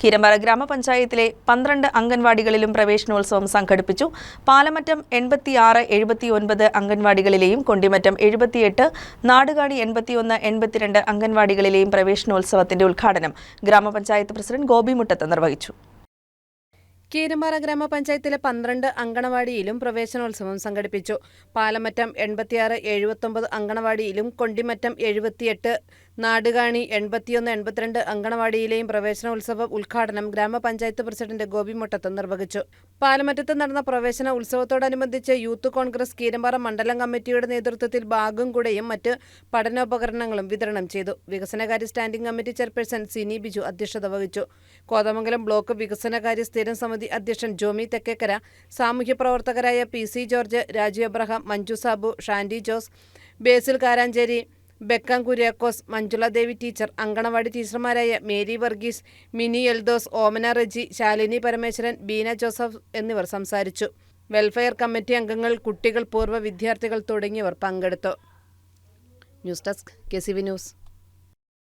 കീരമ്പാറ ഗ്രാമപഞ്ചായത്തിലെ പന്ത്രണ്ട് അംഗൻവാടികളിലും പ്രവേശനോത്സവം സംഘടിപ്പിച്ചു. പാലമറ്റം എൺപത്തിയാറ് എഴുപത്തിയൊൻപത് അംഗൻവാടികളിലെയും കൊണ്ടിമറ്റം എഴുപത്തിയെട്ട് നാടുകാണി എൺപത്തിയൊന്ന് എൺപത്തിരണ്ട് അംഗൻവാടികളിലെയും പ്രവേശനോത്സവത്തിന്റെ ഉദ്ഘാടനം ഗ്രാമപഞ്ചായത്ത് പ്രസിഡന്റ് ഗോപി മുട്ടത്ത് നിർവഹിച്ചു. കീരമ്പാറ ഗ്രാമപഞ്ചായത്തിലെ പന്ത്രണ്ട് അങ്കണവാടിയിലും പ്രവേശനോത്സവം സംഘടിപ്പിച്ചു. പാലമറ്റം എൺപത്തിയാറ് എഴുപത്തൊമ്പത് അങ്കണവാടിയിലും കൊണ്ടിമറ്റം എഴുപത്തിയെട്ട് നാടുകാണി എൺപത്തിയൊന്ന് എൺപത്തിരണ്ട് അങ്കണവാടിയിലെയും പ്രവേശനോത്സവ ഉദ്ഘാടനം ഗ്രാമപഞ്ചായത്ത് പ്രസിഡന്റ് ഗോപി മുട്ടത്ത് നിർവഹിച്ചു. പാലമറ്റത്ത് നടന്ന പ്രവേശന ഉത്സവത്തോടനുബന്ധിച്ച് യൂത്ത് കോൺഗ്രസ് കീരമ്പാറ മണ്ഡലം കമ്മിറ്റിയുടെ നേതൃത്വത്തിൽ ബാഗും കുടയും മറ്റ് പഠനോപകരണങ്ങളും വിതരണം ചെയ്തു. വികസനകാര്യ standing committee chairperson Sini Biju അധ്യക്ഷത വഹിച്ചു. കോതമംഗലം ബ്ലോക്ക് വികസനകാര്യ സ്ഥിരം സമിതി അധ്യക്ഷൻ ജോമി തെക്കേക്കര സാമൂഹ്യ പ്രവർത്തകരായ P C George Raju Abraham Manju Sabu Shandy Jose Basil Karancheri Beckham Kuriakose Manjula Devi teacher anganwadi ടീച്ചർമാരായ Mary Varghese Mini Eldhose Omana Reji Shalini Parameswaran Beena Joseph എന്നിവർ സംസാരിച്ചു. വെൽഫെയർ കമ്മിറ്റി അംഗങ്ങൾ കുട്ടികൾ പൂർവ വിദ്യാർത്ഥികൾ തുടങ്ങിയവർ പങ്കെടുത്തു. News desk K news.